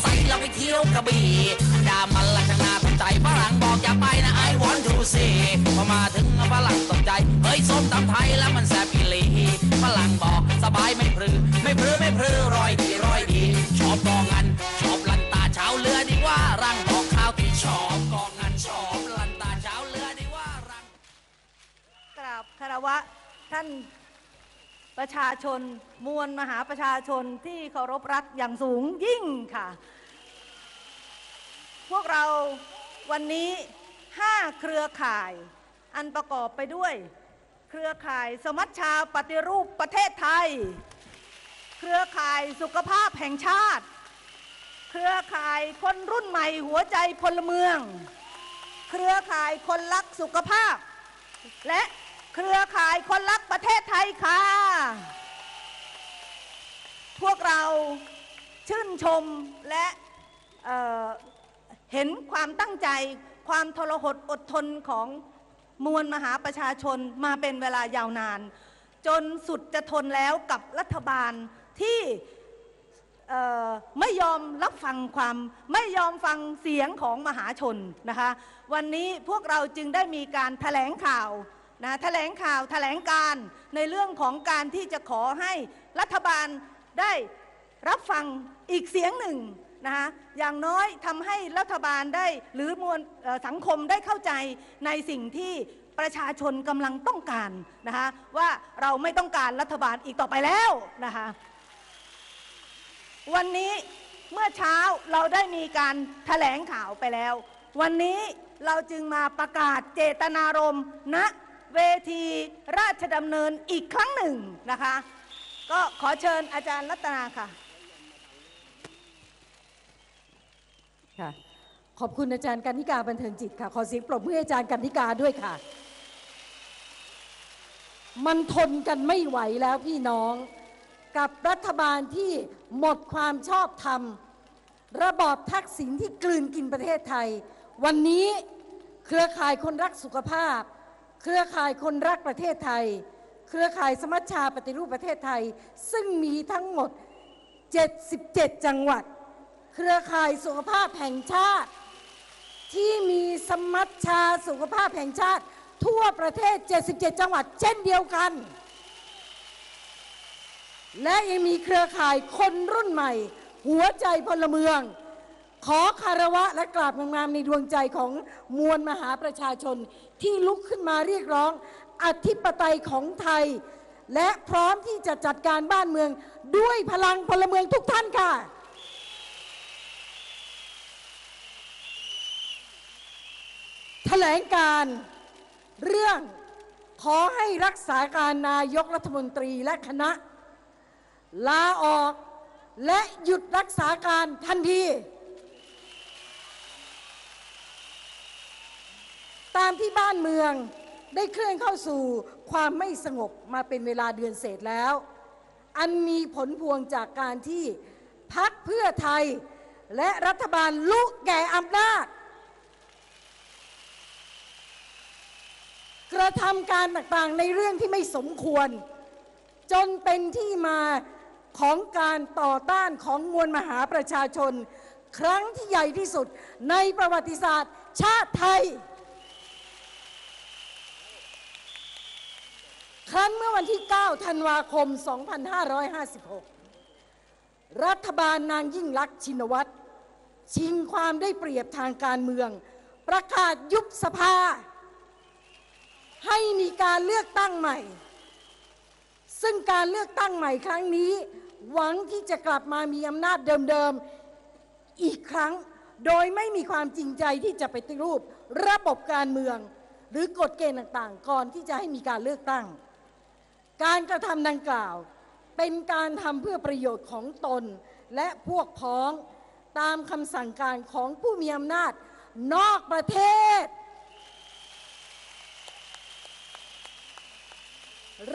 ไซค์แล้วไปเที่ยวกระบี่ดามันละข้างหน้าสนใจฝรั่งบอกอย่าไปนะไอวอนทูซีพอมาถึงฝรั่งตกใจ เฮ้ยส้มตำไทยแล้วมันแซ่บอีหลีฝรั่งบอกสบายไม่พรือ ไม่พรือไม่พรือรอยดีรอยดีชอบกองงันชอบลันตาเช้าเรือดีกว่ารังบอกข้าวที่ชอบกองงันชอบลันตาเช้าเรือดีกว่ารังกราบคารวะท่าน ประชาชนมวลมหาประชาชนที่เคารพรักอย่างสูงยิ่งค่ะ พวกเราวันนี้ห้าเครือข่าย อันประกอบไปด้วย เครือข่ายสมัชชาปฏิรูปประเทศไทย เครือข่ายสุขภาพแห่งชาติ เครือข่ายคนรุ่นใหม่หัวใจพลเมือง เครือข่ายคนรักสุขภาพ และ เครือข่ายคนรักประเทศไทยค่ะ พวกเราชื่นชมและเเห็นความตั้งใจ ความทรหดอดทนของมวลมหาประชาชนมาเป็นเวลายาวนาน จนสุดจะทนแล้วกับรัฐบาลที่ไม่ยอมรับฟังความไม่ยอมฟังเสียงของมหาชนนะคะ วันนี้พวกเราจึงได้มีการแถลงข่าว นะแถลงข่าวแถลงการในเรื่องของการที่จะขอให้รัฐบาลได้รับฟังอีกเสียงหนึ่งนะคะอย่างน้อยทำให้รัฐบาลได้หรือมวลสังคมได้เข้าใจในสิ่งที่ประชาชนกำลังต้องการนะคะว่าเราไม่ต้องการรัฐบาลอีกต่อไปแล้วนะคะวันนี้เมื่อเช้าเราได้มีการแถลงข่าวไปแล้ว วันนี้เราจึงมาประกาศเจตนารมณ์ณ เวทีราชดำเนินอีกครั้งหนึ่งนะคะ ก็ขอเชิญอาจารย์รัตนาค่ะค่ะ ขอบคุณอาจารย์กันนิกาบันเทิงจิตค่ะ ขอเสียงปรบมือให้อาจารย์กันนิกาด้วยค่ะ มันทนกันไม่ไหวแล้วพี่น้อง กับรัฐบาลที่หมดความชอบธรรม ระบอบทักษิณที่กลืนกินประเทศไทย วันนี้เครือข่ายคนรักสุขภาพ เครือข่ายคนรักประเทศไทย เครือข่ายสมัชชาปฏิรูปประเทศไทย ซึ่งมีทั้งหมด 77 จังหวัด เครือข่ายสุขภาพแห่งชาติ ที่มีสมัชชาสุขภาพแห่งชาติ ทั่วประเทศ 77 จังหวัด เช่นเดียวกัน และยังมีเครือข่ายคนรุ่นใหม่ หัวใจพลเมือง ขอคารวะและกราบงามๆในดวงใจของมวลมหาประชาชน ที่ลุกขึ้นมาเรียกร้อง อธิปไตยของไทย และพร้อมที่จะจัดการบ้านเมืองด้วยพลังพลเมืองทุกท่านค่ะ แถลงการเรื่องขอให้รักษาการนายกรัฐมนตรีและคณะ ลาออกและหยุดรักษาการทันที ตามที่บ้านเมืองได้เคลื่อนเข้าสู่ความไม่สงบมาเป็นเวลาเดือนเศษแล้ว อันมีผลพวงจากการที่พักเพื่อไทยและรัฐบาลลุกแก่อำนาจ กระทำการต่างๆในเรื่องที่ไม่สมควร จนเป็นที่มาของการต่อต้านของมวลมหาประชาชน ครั้งที่ใหญ่ที่สุดในประวัติศาสตร์ชาติไทย ครั้นเมื่อวันที่ 9 ธันวาคม 2556 รัฐบาลนางยิ่งลักษณ์ชินวัตร ชิงความได้เปรียบทางการเมือง ประกาศยุบสภา ให้มีการเลือกตั้งใหม่ ซึ่งการเลือกตั้งใหม่ครั้งนี้ หวังที่จะกลับมามีอำนาจเดิมๆ อีกครั้งโดยไม่มีความจริงใจที่จะไปฏิรูประบบการเมือง หรือกฎเกณฑ์ต่างๆ ก่อนที่จะให้มีการเลือกตั้ง การกระทำดังกล่าว เป็นการทำเพื่อประโยชน์ของตนและพวกพ้องตามคำสั่งการของผู้มีอำนาจนอกประเทศ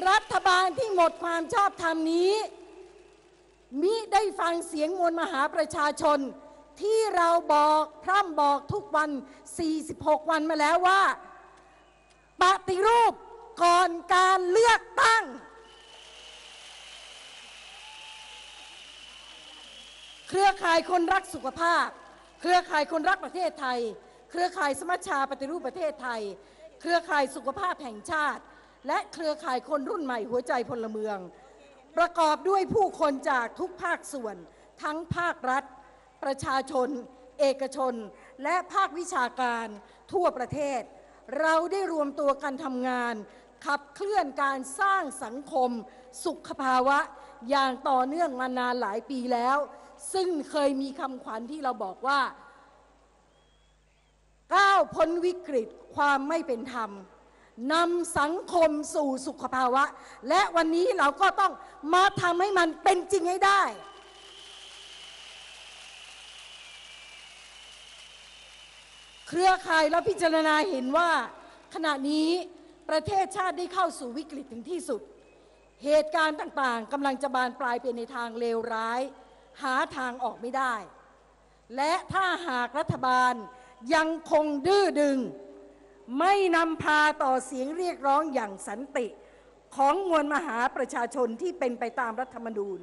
รัฐบาลที่หมดความชอบธรรมนี้ มิได้ฟังเสียงมวลมหาประชาชน ที่เราบอกพร่ำบอกทุกวัน 46 วันมาแล้วว่า ปฏิรูป ก่อนการเลือกตั้ง เครือข่ายคนรักสุขภาพ เครือข่ายคนรักประเทศไทย เครือข่ายสมัชชาปฏิรูปประเทศไทย เครือข่ายสุขภาพแห่งชาติ และเครือข่ายคนรุ่นใหม่หัวใจพลเมือง ประกอบด้วยผู้คนจากทุกภาคส่วน ทั้งภาครัฐ ประชาชน เอกชน และภาควิชาการทั่วประเทศเราได้รวมตัวกันทำงาน ขับเคลื่อนการสร้างสังคม สุขภาวะ อย่างต่อเนื่องมานานหลายปีแล้ว ซึ่งเคยมีคำขวัญที่เราบอกว่าก้าวพ้นวิกฤตความไม่เป็นธรรมนำสังคมสู่สุขภาวะ และวันนี้เราก็ต้องมาทำให้มันเป็นจริงให้ได้ เครือข่ายเราพิจารณาเห็นว่าขณะนี้ ประเทศชาติได้เข้าสู่วิกฤตถึงที่สุด เหตุการณ์ต่างๆกำลังจะบานปลายไปในทางเลวร้าย หาทางออกไม่ได้ และถ้าหากรัฐบาลยังคงดื้อดึง ไม่นำพาต่อเสียงเรียกร้องอย่างสันติ ของมวลมหาประชาชนที่เป็นไปตามรัฐธรรมนูญ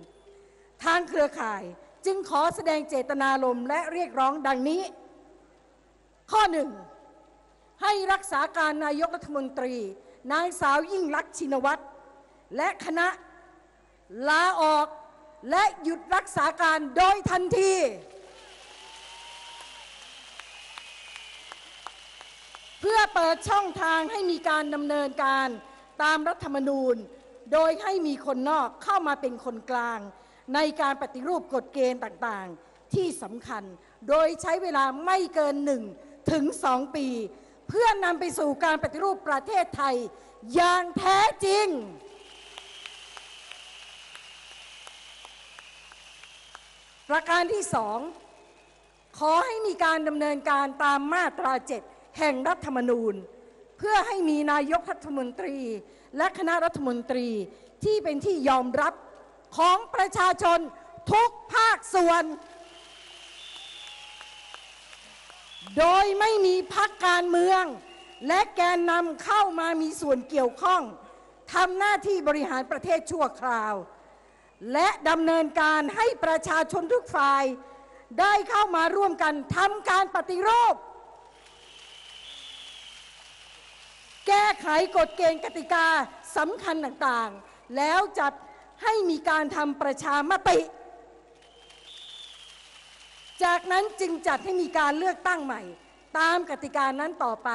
ทางเครือข่ายจึงขอแสดงเจตนารมณ์และเรียกร้องดังนี้ ข้อหนึ่ง ให้รักษาการนายกรัฐมนตรี นางสาวยิ่งลักษณ์ชินวัตร และคณะลาออกและหยุดรักษาการโดยทันที เพื่อเปิดช่องทางให้มีการดำเนินการตามรัฐธรรมนูญ โดยให้มีคนนอกเข้ามาเป็นคนกลาง ในการปฏิรูปกฎเกณฑ์ต่างๆ ที่สำคัญ โดยใช้เวลาไม่เกินหนึ่งถึงสองปี เพื่อนำไปสู่การปฏิรูปประเทศไทย อย่างแท้จริง ประการที่สองขอให้มีการดำเนินการตามมาตราเจ็ดแห่งรัฐธรรมนูญ เพื่อให้มีนายกรัฐมนตรี และคณะรัฐมนตรีที่เป็นที่ยอมรับของประชาชนทุกภาคส่วน โดยไม่มีพักการเมือง และแกนนำเข้ามามีส่วนเกี่ยวข้องทำหน้าที่บริหารประเทศชั่วคราว และดำเนินการให้ประชาชนทุกฝ่าย ได้เข้ามาร่วมกันทำการปฏิรูป แก้ไขกฎเกณฑ์กติกาสำคัญต่างๆ แล้วจัดให้มีการทำประชามติ จากนั้นจึงจัดให้มีการเลือกตั้งใหม่ ตามกติกานั้นต่อไป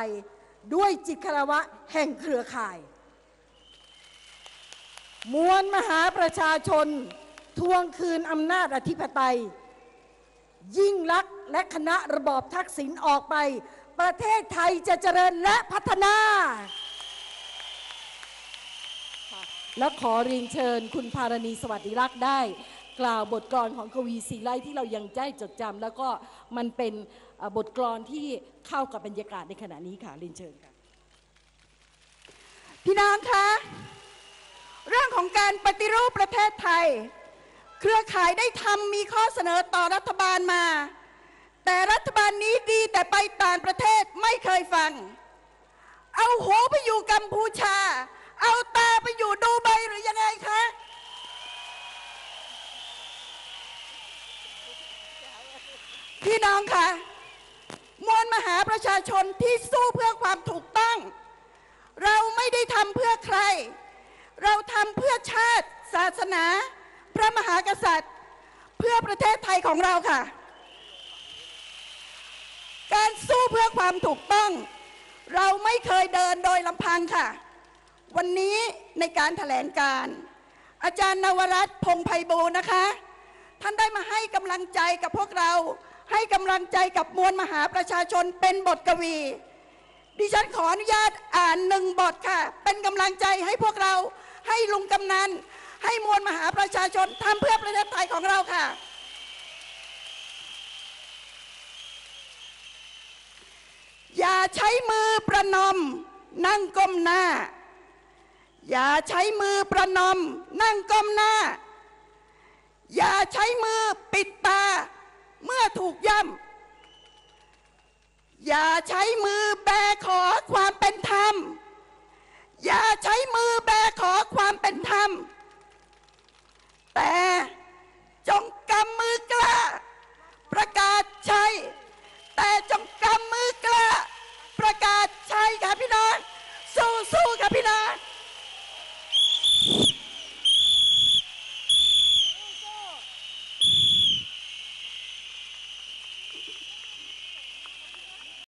ด้วยจิตคารวะแห่งเครือข่าย มวลมหาประชาชน ทวงคืนอำนาจอธิปไตย ยิ่งลักษณ์และคณะระบอบทักษิณออกไป ประเทศไทยจะเจริญและพัฒนาและขอเรียนเชิญคุณภารณีสวัสดิรักษ์ได้ กล่าวบทกลอนของกวีศรีไลที่เรายังใจจดจำแล้วก็มันเป็นบทกลอนที่เข้ากับบรรยากาศในขณะนี้ค่ะเรียนเชิญค่ะพี่น้องคะเรื่องของการปฏิรูปประเทศไทย เครือข่ายได้ทำมีข้อเสนอต่อรัฐบาลมา แต่รัฐบาลนี้ดีแต่ไปต่างประเทศไม่เคยฟัง เอาหูไปอยู่กัมพูชา เอาตาไปอยู่ดูไบหรือยังไงคะ พี่น้องคะมวลมหาประชาชนที่สู้เพื่อความถูกต้อง เราไม่ได้ทำเพื่อใคร เราทำเพื่อชาติ ศาสนา พระมหากษัตริย์ เพื่อประเทศไทยของเราค่ะ การสู้เพื่อความถูกต้อง เราไม่เคยเดินโดยลำพังค่ะ วันนี้ในการแถลงการ อาจารย์นวรัตน์พงไพบูลนะคะ ท่านได้มาให้กำลังใจกับพวกเรา ให้กำลังใจกับมวลมหาประชาชนเป็นบทกวี ดิฉันขออนุญาตอ่านหนึ่งบทค่ะ เป็นกำลังใจให้พวกเราให้ลุงกำนันให้มวลมหาประชาชนทำเพื่อประเทศไทยของเราค่ะ อย่าใช้มือประนม นั่งก้มหน้า อย่าใช้มือประนม นั่งก้มหน้า อย่าใช้มือปิดตา เมื่อถูกย่ำอย่าใช้มือแบขอความเป็นธรรม อย่าใช้มือแบขอความเป็นธรรม แต่จงกำมือกล้า